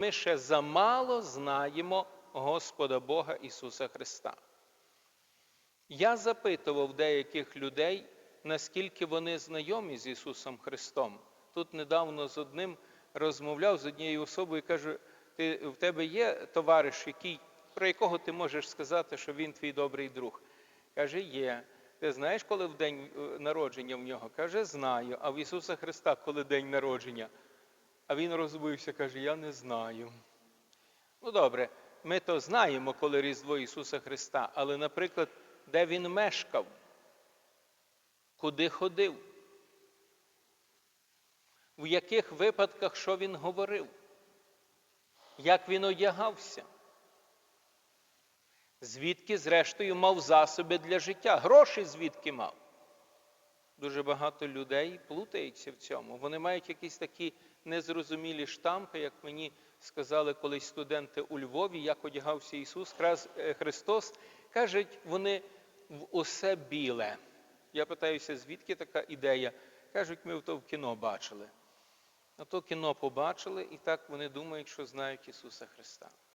ми ще замало знаємо Господа Бога Ісуса Христа. Я запитував деяких людей, наскільки вони знайомі з Ісусом Христом. Тут недавно з одним розмовляв з однією особою і кажу, ти, в тебе є товариш, який, про якого ти можеш сказати, що він твій добрий друг? Каже, є. Ти знаєш, коли в день е, народження в нього? Каже, знаю. А в Ісуса Христа, коли день народження? А він розбився, каже, я не знаю. Ну добре, ми то знаємо, коли Різдво Ісуса Христа, але, наприклад, де Він мешкав, куди ходив, в яких випадках що Він говорив, як він одягався, звідки, зрештою, мав засоби для життя, гроші звідки мав. Дуже багато людей плутаються в цьому. Вони мають якісь такі незрозумілі штампи, як мені сказали колись студенти у Львові, як одягався Ісус е, Христос. Кажуть, вони в усе біле. Я питаюся, звідки така ідея? Кажуть, ми то в кіно бачили. А то кіно побачили, і так вони думають, що знають Ісуса Христа.